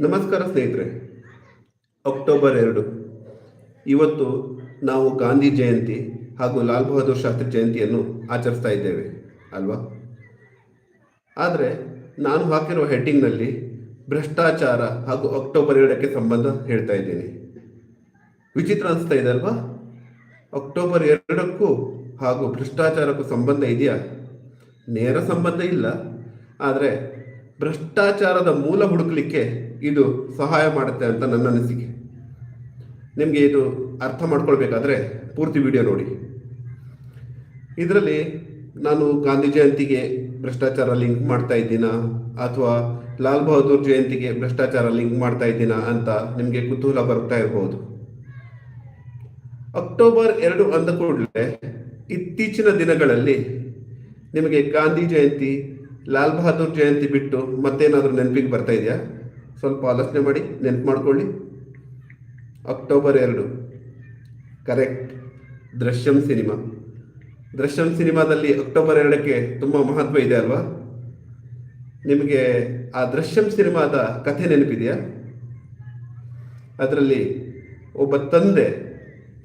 ನಮಸ್ಕಾರ ಸ್ನೇಹಿತರೆ. ಅಕ್ಟೋಬರ್ ಎರಡು. ಇವತ್ತು ನಾವು ಗಾಂಧಿ ಜಯಂತಿ ಹಾಗೂ ಲಾಲ್ ಬಹದ್ದೂರ್ ಶಾಸ್ತ್ರಿ ಜಯಂತಿಯನ್ನು ಆಚರಿಸ್ತಾ ಇದ್ದೇವೆ, ಅಲ್ವಾ? ಆದರೆ ನಾನು ಹಾಕಿರುವ ಹೆಡ್ಡಿಂಗ್ನಲ್ಲಿ ಭ್ರಷ್ಟಾಚಾರ ಹಾಗೂ ಅಕ್ಟೋಬರ್ ಎರಡಕ್ಕೆ ಸಂಬಂಧ ಹೇಳ್ತಾ ಇದ್ದೀನಿ. ವಿಚಿತ್ರ ಅನಿಸ್ತಾ ಇದೆ, ಅಲ್ವಾ? ಅಕ್ಟೋಬರ್ ಎರಡಕ್ಕೂ ಹಾಗೂ ಭ್ರಷ್ಟಾಚಾರಕ್ಕೂ ಸಂಬಂಧ ಇದೆಯಾ? ನೇರ ಸಂಬಂಧ ಇಲ್ಲ. ಆದರೆ ಭ್ರಷ್ಟಾಚಾರದ ಮೂಲ ಹುಡುಕಲಿಕ್ಕೆ ಇದು ಸಹಾಯ ಮಾಡುತ್ತೆ ಅಂತ ನನ್ನ ಅನಿಸಿಕೆ. ನಿಮಗೆ ಇದು ಅರ್ಥ ಮಾಡ್ಕೊಳ್ಬೇಕಾದ್ರೆ ಪೂರ್ತಿ ವಿಡಿಯೋ ನೋಡಿ. ಇದರಲ್ಲಿ ನಾನು ಗಾಂಧಿ ಜಯಂತಿಗೆ ಭ್ರಷ್ಟಾಚಾರ ಲಿಂಕ್ ಮಾಡ್ತಾ ಇದ್ದೀನಾ? ಅಥವಾ ಲಾಲ್ ಬಹದ್ದೂರ್ ಜಯಂತಿಗೆ ಭ್ರಷ್ಟಾಚಾರ ಲಿಂಕ್ ಮಾಡ್ತಾ ಇದ್ದೀನಾ ಅಂತ ನಿಮಗೆ ಕುತೂಹಲ ಬರ್ತಾ ಇರಬಹುದು ಅಕ್ಟೋಬರ್ ಎರಡು ಅಂದ ಕೂಡಲೇ ಇತ್ತೀಚಿನ ದಿನಗಳಲ್ಲಿ ನಿಮಗೆ ಗಾಂಧಿ ಜಯಂತಿ ಲಾಲ್ ಬಹದ್ದೂರ್ ಜಯಂತಿ ಬಿಟ್ಟು ಮತ್ತೇನಾದರೂ ನೆನಪಿಗೆ ಬರ್ತಾ ಇದೆಯಾ? ಸ್ವಲ್ಪ ಆಲೋಚನೆ ಮಾಡಿ, ನೆನಪು ಮಾಡ್ಕೊಳ್ಳಿ. ಅಕ್ಟೋಬರ್ ಎರಡು. ಕರೆಕ್ಟ್. ದೃಶ್ಯಂ ಸಿನಿಮಾ. ದೃಶ್ಯಂ ಸಿನಿಮಾದಲ್ಲಿ ಅಕ್ಟೋಬರ್ ಎರಡಕ್ಕೆ ತುಂಬ ಮಹತ್ವ ಇದೆ ಅಲ್ವಾ? ನಿಮಗೆ ಆ ದೃಶ್ಯಂ ಸಿನಿಮಾದ ಕಥೆ ನೆನಪಿದೆಯಾ? ಅದರಲ್ಲಿ ಒಬ್ಬ ತಂದೆ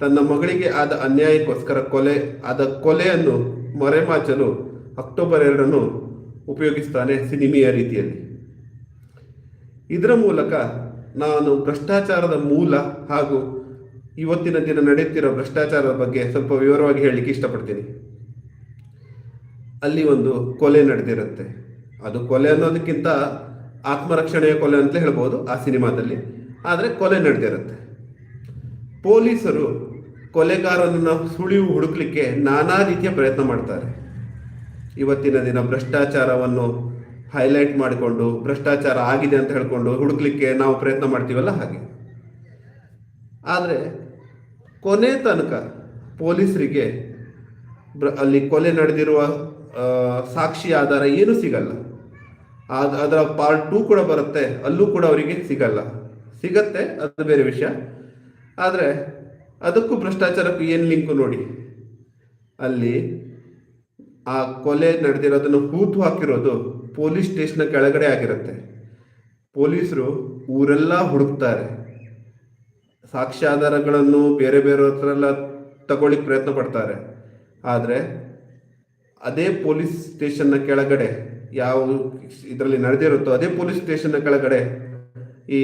ತನ್ನ ಮಗಳಿಗೆ ಆದ ಅನ್ಯಾಯಕ್ಕೋಸ್ಕರ ಕೊಲೆ, ಆದ ಕೊಲೆಯನ್ನು ಮರೆಮಾಚಲು ಅಕ್ಟೋಬರ್ ಎರಡನ್ನು ಉಪಯೋಗಿಸ್ತಾನೆ ಸಿನಿಮೆಯ ರೀತಿಯಲ್ಲಿ. ಇದರ ಮೂಲಕ ನಾನು ಭ್ರಷ್ಟಾಚಾರದ ಮೂಲ ಹಾಗೂ ಇವತ್ತಿನ ದಿನ ನಡೆಯುತ್ತಿರೋ ಭ್ರಷ್ಟಾಚಾರದ ಬಗ್ಗೆ ಸ್ವಲ್ಪ ವಿವರವಾಗಿ ಹೇಳಲಿಕ್ಕೆ ಇಷ್ಟಪಡ್ತೀನಿ. ಅಲ್ಲಿ ಒಂದು ಕೊಲೆ ನಡೆದಿರುತ್ತೆ. ಅದು ಕೊಲೆ ಅನ್ನೋದಕ್ಕಿಂತ ಆತ್ಮರಕ್ಷಣೆಯ ಕೊಲೆ ಅಂತ ಹೇಳ್ಬೋದು ಆ ಸಿನಿಮಾದಲ್ಲಿ. ಆದರೆ ಕೊಲೆ ನಡೆದಿರುತ್ತೆ. ಪೊಲೀಸರು ಕೊಲೆಗಾರನನ್ನು ಸುಳಿವು ಹುಡುಕ್ಲಿಕ್ಕೆ ನಾನಾ ರೀತಿಯ ಪ್ರಯತ್ನ ಮಾಡ್ತಾರೆ. ಇವತ್ತಿನ ದಿನ ಭ್ರಷ್ಟಾಚಾರವನ್ನು ಹೈಲೈಟ್ ಮಾಡಿಕೊಂಡು, ಭ್ರಷ್ಟಾಚಾರ ಆಗಿದೆ ಅಂತ ಹೇಳ್ಕೊಂಡು ಹುಡುಕ್ಲಿಕ್ಕೆ ನಾವು ಪ್ರಯತ್ನ ಮಾಡ್ತೀವಲ್ಲ ಹಾಗೆ. ಆದರೆ ಕೊನೆ ತನಕ ಪೊಲೀಸರಿಗೆ ಅಲ್ಲಿ ಕೊಲೆ ನಡೆದಿರುವ ಸಾಕ್ಷಿ ಆಧಾರ ಏನು ಸಿಗಲ್ಲ. ಅದರ ಪಾರ್ಟ್ ಟೂ ಕೂಡ ಬರುತ್ತೆ, ಅಲ್ಲೂ ಕೂಡ ಅವರಿಗೆ ಸಿಗಲ್ಲ. ಸಿಗತ್ತೆ, ಅದು ಬೇರೆ ವಿಷಯ. ಆದರೆ ಅದಕ್ಕೂ ಭ್ರಷ್ಟಾಚಾರಕ್ಕೂ ಏನು ಲಿಂಕು ನೋಡಿ? ಅಲ್ಲಿ ಆ ಕೊಲೆ ನಡೆದಿರೋದನ್ನು ಹೂತು ಹಾಕಿರೋದು ಪೊಲೀಸ್ ಸ್ಟೇಷನ್ ಕೆಳಗಡೆ ಆಗಿರುತ್ತೆ. ಪೊಲೀಸರು ಊರೆಲ್ಲ ಹುಡುಕ್ತಾರೆ. ಸಾಕ್ಷ್ಯಾಧಾರಗಳನ್ನು ಬೇರೆ ಬೇರೆ ಹತ್ರ ಎಲ್ಲ ಪ್ರಯತ್ನ ಪಡ್ತಾರೆ. ಆದರೆ ಅದೇ ಪೊಲೀಸ್ ಸ್ಟೇಷನ್ನ ಕೆಳಗಡೆ ಯಾವ ಇದರಲ್ಲಿ ನಡೆದಿರುತ್ತೋ ಅದೇ ಪೊಲೀಸ್ ಸ್ಟೇಷನ್ನ ಕೆಳಗಡೆ ಈ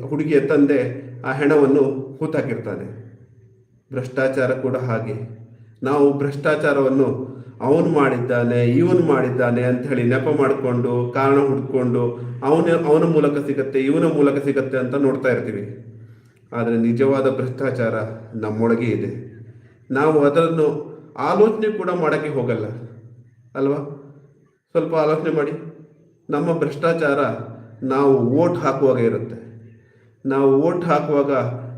ಹುಡುಗಿಯ ತಂದೆ ಆ ಹೆಣವನ್ನು ಹೂತಾಕಿರ್ತಾನೆ. ಭ್ರಷ್ಟಾಚಾರ ಕೂಡ ಹಾಗೆ. ನಾವು ಭ್ರಷ್ಟಾಚಾರವನ್ನು ಅವನು ಮಾಡಿದ್ದಾನೆ, ಇವನು ಮಾಡಿದ್ದಾನೆ ಅಂತ ಹೇಳಿ ನೆಪ ಮಾಡಿಕೊಂಡು, ಕಾರಣ ಹುಡ್ಕೊಂಡು ಅವನ ಅವನ ಮೂಲಕ ಸಿಗತ್ತೆ, ಇವನ ಮೂಲಕ ಸಿಗತ್ತೆ ಅಂತ ನೋಡ್ತಾ ಇರ್ತೀವಿ. ಆದರೆ ನಿಜವಾದ ಭ್ರಷ್ಟಾಚಾರ ನಮ್ಮೊಳಗೆ ಇದೆ. ನಾವು ಅದನ್ನು ಆಲೋಚನೆ ಕೂಡ ಮಾಡೋಕ್ಕೆ ಹೋಗಲ್ಲ. ಅಲ್ವಾ? ಸ್ವಲ್ಪ ಆಲೋಚನೆ ಮಾಡಿ. ನಮ್ಮ ಭ್ರಷ್ಟಾಚಾರ ನಾವು ವೋಟ್ ಹಾಕುವಾಗ ಇರುತ್ತೆ. ನಾವು ವೋಟ್ ಹಾಕುವಾಗ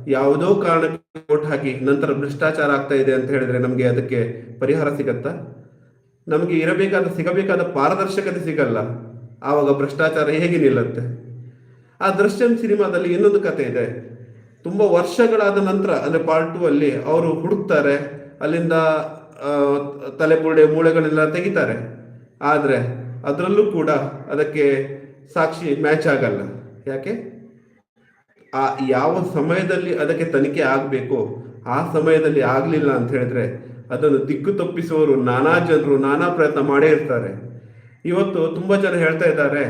ಯಾವುದೋ ಕಾರಣಕ್ಕೆ ವೋಟ್ ಹಾಕಿ ನಂತರ ಭ್ರಷ್ಟಾಚಾರ ಆಗ್ತಾ ಇದೆ ಅಂತ ಹೇಳಿದ್ರೆ ನಮಗೆ ಅದಕ್ಕೆ ಪರಿಹಾರ ಸಿಗತ್ತಾ? ನಮಗೆ ಇರಬೇಕಾದ, ಸಿಗಬೇಕಾದ ಪಾರದರ್ಶಕತೆ ಸಿಗಲ್ಲ. ಆವಾಗ ಭ್ರಷ್ಟಾಚಾರ ಹೇಗೆ ನಿಲ್ಲುತ್ತೆ? ಆ ದೃಶ್ಯಂ ಸಿನಿಮಾದಲ್ಲಿ ಇನ್ನೊಂದು ಕತೆ ಇದೆ. ತುಂಬಾ ವರ್ಷಗಳಾದ ನಂತರ, ಅಂದ್ರೆ ಪಾರ್ಟ್ ಟೂ ಅಲ್ಲಿ ಅವರು ಹುಡುಕ್ತಾರೆ, ಅಲ್ಲಿಂದ ತಲೆಬುರುಡೆ ಮೂಳೆಗಳೆಲ್ಲ ತೆಗಿತಾರೆ. ಆದರೆ, ಅದರಲ್ಲೂ ಕೂಡ ಅದಕ್ಕೆ ಸಾಕ್ಷಿ ಮ್ಯಾಚ್ ಆಗಲ್ಲ. ಯಾಕೆ? ಆ ಯಾವ ಸಮಯದಲ್ಲಿ ಅದಕ್ಕೆ ತನಿಖೆ ಆಗಬೇಕು ಆ ಸಮಯದಲ್ಲಿ ಆಗಲಿಲ್ಲ ಅಂತ ಹೇಳಿದ್ರೆ ಅದನ್ನು ದಿಕ್ಕು ತಪ್ಪಿಸುವವರು ನಾನಾ ಜನರು, ನಾನಾ ಪ್ರಯತ್ನ ಮಾಡೇ ಇರ್ತಾರೆ. ಇವತ್ತು ತುಂಬ ಜನ ಹೇಳ್ತಾ ಇದ್ದಾರೆ,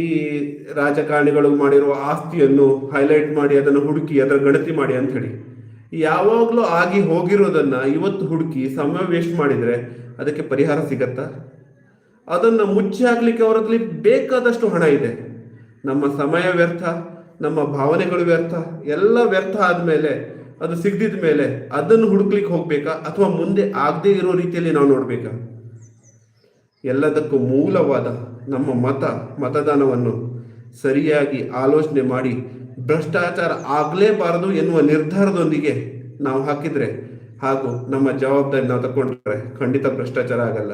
ಈ ರಾಜಕಾರಣಿಗಳು ಮಾಡಿರುವ ಆಸ್ತಿಯನ್ನು ಹೈಲೈಟ್ ಮಾಡಿ, ಅದನ್ನು ಹುಡುಕಿ, ಅದರ ಗಣತಿ ಮಾಡಿ ಅಂತ ಹೇಳಿ. ಯಾವಾಗಲೂ ಆಗಿ ಹೋಗಿರೋದನ್ನ ಇವತ್ತು ಹುಡುಕಿ ಸಮಯ ವೇಸ್ಟ್ ಮಾಡಿದ್ರೆ ಅದಕ್ಕೆ ಪರಿಹಾರ ಸಿಗತ್ತಾ? ಅದನ್ನು ಮುಚ್ಚಿ ಹಾಕ್ಲಿಕ್ಕೆ ಅವರಲ್ಲಿ ಬೇಕಾದಷ್ಟು ಹಣ ಇದೆ. ನಮ್ಮ ಸಮಯ ವ್ಯರ್ಥ ನಮ್ಮ ಭಾವನೆಗಳು ವ್ಯರ್ಥ, ಎಲ್ಲ ವ್ಯರ್ಥ ಆದ್ಮೇಲೆ, ಅದು ಸಿಗ್ದಿದ ಮೇಲೆ ಅದನ್ನು ಹುಡುಕ್ಲಿಕ್ಕೆ ಹೋಗ್ಬೇಕಾ? ಅಥವಾ ಮುಂದೆ ಆಗದೇ ಇರೋ ರೀತಿಯಲ್ಲಿ ನಾವು ನೋಡ್ಬೇಕಾ? ಎಲ್ಲದಕ್ಕೂ ಮೂಲವಾದ ನಮ್ಮ ಮತ, ಮತದಾನವನ್ನು ಸರಿಯಾಗಿ ಆಲೋಚನೆ ಮಾಡಿ ಭ್ರಷ್ಟಾಚಾರ ಆಗಲೇಬಾರದು ಎನ್ನುವ ನಿರ್ಧಾರದೊಂದಿಗೆ ನಾವು ಹಾಕಿದ್ರೆ ಹಾಗೂ ನಮ್ಮ ಜವಾಬ್ದಾರಿ ನಾವು ತಕೊಂಡ್ರೆ ಖಂಡಿತ ಭ್ರಷ್ಟಾಚಾರ ಆಗಲ್ಲ.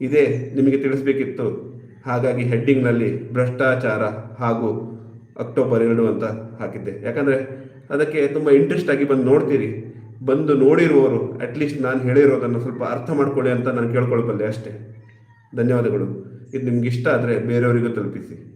ಇದೇ ನಿಮಗೆ ತಿಳಿಸ್ಬೇಕಿತ್ತು. ಹಾಗಾಗಿ ಹೆಡ್ಡಿಂಗ್ನಲ್ಲಿ ಭ್ರಷ್ಟಾಚಾರ ಹಾಗೂ ಅಕ್ಟೋಬರ್ ಎರಡು ಅಂತ ಹಾಕಿದ್ದೆ. ಯಾಕಂದರೆ ಅದಕ್ಕೆ ತುಂಬ ಇಂಟ್ರೆಸ್ಟ್ ಆಗಿ ಬಂದು ನೋಡ್ತೀರಿ. ಬಂದು ನೋಡಿರುವವರು ಅಟ್ಲೀಸ್ಟ್ ನಾನು ಹೇಳಿರೋದನ್ನು ಸ್ವಲ್ಪ ಅರ್ಥ ಮಾಡ್ಕೊಳ್ಳಿ ಅಂತ ನಾನು ಕೇಳ್ಕೊಳ್ಬಲ್ಲೆ ಅಷ್ಟೇ. ಧನ್ಯವಾದಗಳು. ಇದು ನಿಮ್ಗೆ ಇಷ್ಟ ಆದರೆ ಬೇರೆಯವರಿಗೂ ತಲುಪಿಸಿ.